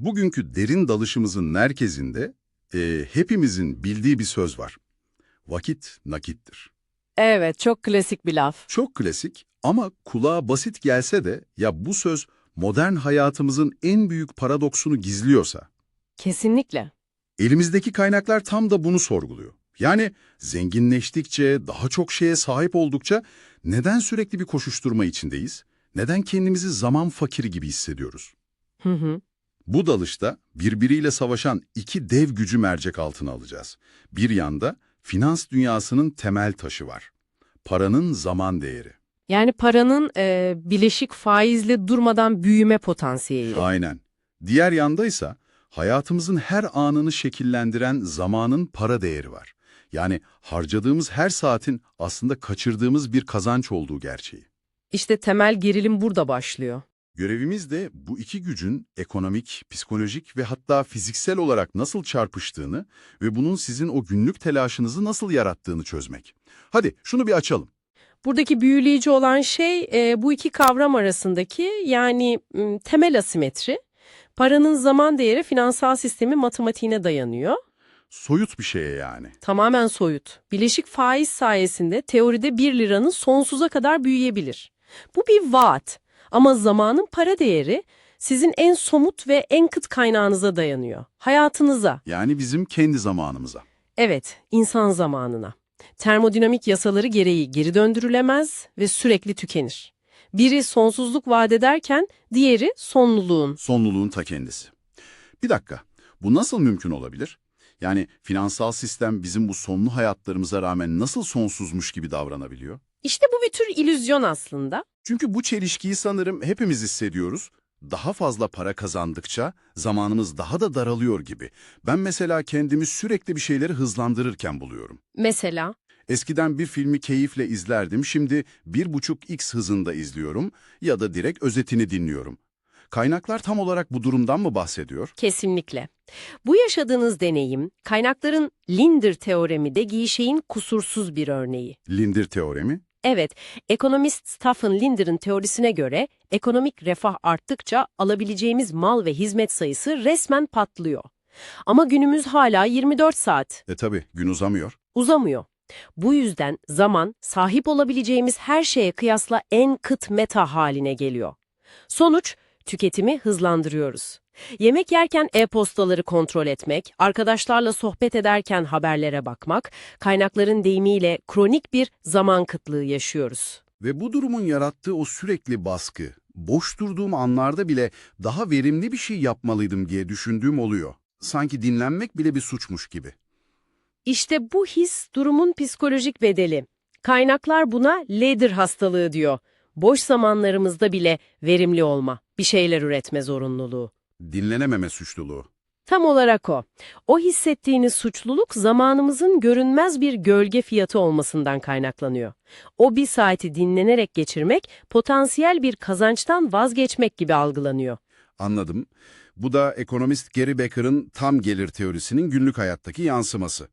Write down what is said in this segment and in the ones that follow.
Bugünkü derin dalışımızın merkezinde e, hepimizin bildiği bir söz var. Vakit nakittir. Evet, çok klasik bir laf. Çok klasik ama kulağa basit gelse de ya bu söz modern hayatımızın en büyük paradoksunu gizliyorsa, Kesinlikle. elimizdeki kaynaklar tam da bunu sorguluyor. Yani zenginleştikçe, daha çok şeye sahip oldukça neden sürekli bir koşuşturma içindeyiz? Neden kendimizi zaman fakiri gibi hissediyoruz? Hı hı. Bu dalışta birbiriyle savaşan iki dev gücü mercek altına alacağız. Bir yanda finans dünyasının temel taşı var. Paranın zaman değeri. Yani paranın e, bileşik faizle durmadan büyüme potansiyeli. Aynen. Diğer yanda ise hayatımızın her anını şekillendiren zamanın para değeri var. Yani harcadığımız her saatin aslında kaçırdığımız bir kazanç olduğu gerçeği. İşte temel gerilim burada başlıyor. Görevimiz de bu iki gücün ekonomik, psikolojik ve hatta fiziksel olarak nasıl çarpıştığını ve bunun sizin o günlük telaşınızı nasıl yarattığını çözmek. Hadi şunu bir açalım. Buradaki büyüleyici olan şey e, bu iki kavram arasındaki yani temel asimetri. Paranın zaman değeri finansal sistemin matematiğine dayanıyor. Soyut bir şeye yani. Tamamen soyut. Bileşik faiz sayesinde teoride 1 liranın sonsuza kadar büyüyebilir. Bu bir vaat. Ama zamanın para değeri sizin en somut ve en kıt kaynağınıza dayanıyor. Hayatınıza. Yani bizim kendi zamanımıza. Evet, insan zamanına. Termodinamik yasaları gereği geri döndürülemez ve sürekli tükenir. Biri sonsuzluk vaat ederken diğeri sonluluğun. Sonluluğun ta kendisi. Bir dakika, bu nasıl mümkün olabilir? Yani finansal sistem bizim bu sonlu hayatlarımıza rağmen nasıl sonsuzmuş gibi davranabiliyor? İşte bu bir tür illüzyon aslında. Çünkü bu çelişkiyi sanırım hepimiz hissediyoruz. Daha fazla para kazandıkça zamanımız daha da daralıyor gibi. Ben mesela kendimi sürekli bir şeyleri hızlandırırken buluyorum. Mesela Eskiden bir filmi keyifle izlerdim, şimdi 1.5x hızında izliyorum ya da direkt özetini dinliyorum. Kaynaklar tam olarak bu durumdan mı bahsediyor? Kesinlikle. Bu yaşadığınız deneyim, kaynakların Linder teoremi de giyişeğin kusursuz bir örneği. Lindir teoremi? Evet, ekonomist Stephen Linder'ın teorisine göre ekonomik refah arttıkça alabileceğimiz mal ve hizmet sayısı resmen patlıyor. Ama günümüz hala 24 saat, E tabi gün uzamıyor. uzamıyor. Bu yüzden zaman sahip olabileceğimiz her şeye kıyasla en kıt meta haline geliyor. Sonuç, tüketimi hızlandırıyoruz. Yemek yerken e-postaları kontrol etmek, arkadaşlarla sohbet ederken haberlere bakmak, kaynakların deyimiyle kronik bir zaman kıtlığı yaşıyoruz. Ve bu durumun yarattığı o sürekli baskı, boş durduğum anlarda bile daha verimli bir şey yapmalıydım diye düşündüğüm oluyor. Sanki dinlenmek bile bir suçmuş gibi. İşte bu his durumun psikolojik bedeli. Kaynaklar buna ladder hastalığı diyor. Boş zamanlarımızda bile verimli olma, bir şeyler üretme zorunluluğu. Dinlenememe suçluluğu. Tam olarak o. O hissettiğiniz suçluluk zamanımızın görünmez bir gölge fiyatı olmasından kaynaklanıyor. O bir saati dinlenerek geçirmek, potansiyel bir kazançtan vazgeçmek gibi algılanıyor. Anladım. Bu da ekonomist Gary Becker'ın tam gelir teorisinin günlük hayattaki yansıması.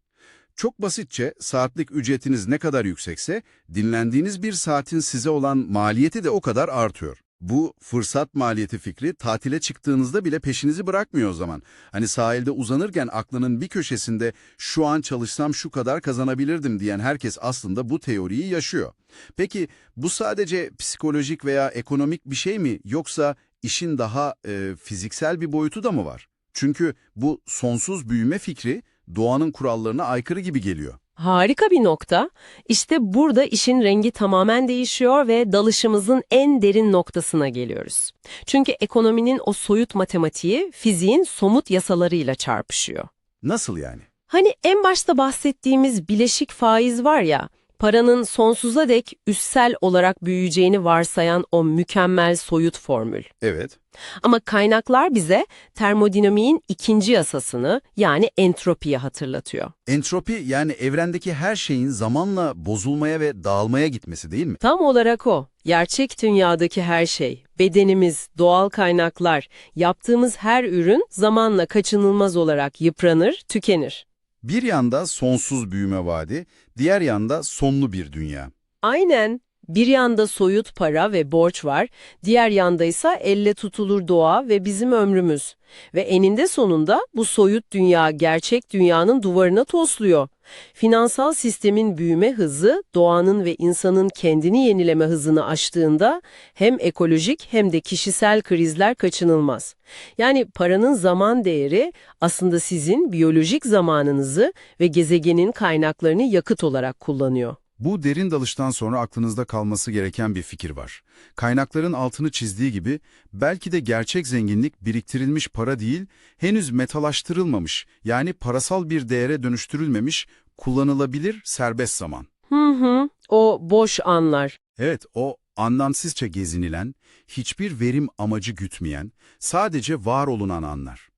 Çok basitçe saatlik ücretiniz ne kadar yüksekse dinlendiğiniz bir saatin size olan maliyeti de o kadar artıyor. Bu fırsat maliyeti fikri tatile çıktığınızda bile peşinizi bırakmıyor o zaman. Hani sahilde uzanırken aklının bir köşesinde şu an çalışsam şu kadar kazanabilirdim diyen herkes aslında bu teoriyi yaşıyor. Peki bu sadece psikolojik veya ekonomik bir şey mi yoksa işin daha e, fiziksel bir boyutu da mı var? Çünkü bu sonsuz büyüme fikri doğanın kurallarına aykırı gibi geliyor. Harika bir nokta. İşte burada işin rengi tamamen değişiyor ve dalışımızın en derin noktasına geliyoruz. Çünkü ekonominin o soyut matematiği fiziğin somut yasalarıyla çarpışıyor. Nasıl yani? Hani en başta bahsettiğimiz bileşik faiz var ya, paranın sonsuza dek üssel olarak büyüyeceğini varsayan o mükemmel soyut formül. Evet. Ama kaynaklar bize termodinamiğin ikinci yasasını yani entropiyi hatırlatıyor. Entropi yani evrendeki her şeyin zamanla bozulmaya ve dağılmaya gitmesi değil mi? Tam olarak o. Gerçek dünyadaki her şey, bedenimiz, doğal kaynaklar, yaptığımız her ürün zamanla kaçınılmaz olarak yıpranır, tükenir. Bir yanda sonsuz büyüme vaadi, diğer yanda sonlu bir dünya. Aynen. Bir yanda soyut para ve borç var, diğer yanda ise elle tutulur doğa ve bizim ömrümüz. Ve eninde sonunda bu soyut dünya gerçek dünyanın duvarına tosluyor. Finansal sistemin büyüme hızı doğanın ve insanın kendini yenileme hızını aştığında hem ekolojik hem de kişisel krizler kaçınılmaz. Yani paranın zaman değeri aslında sizin biyolojik zamanınızı ve gezegenin kaynaklarını yakıt olarak kullanıyor. Bu derin dalıştan sonra aklınızda kalması gereken bir fikir var. Kaynakların altını çizdiği gibi belki de gerçek zenginlik biriktirilmiş para değil, henüz metalaştırılmamış yani parasal bir değere dönüştürülmemiş, kullanılabilir serbest zaman. Hı hı, o boş anlar. Evet, o anlamsızca gezinilen, hiçbir verim amacı gütmeyen, sadece var olunan anlar.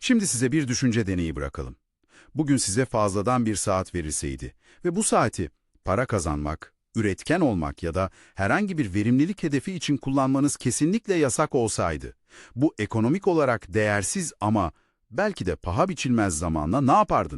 Şimdi size bir düşünce deneyi bırakalım. Bugün size fazladan bir saat verilseydi ve bu saati para kazanmak, üretken olmak ya da herhangi bir verimlilik hedefi için kullanmanız kesinlikle yasak olsaydı, bu ekonomik olarak değersiz ama belki de paha biçilmez zamanla ne yapardınız?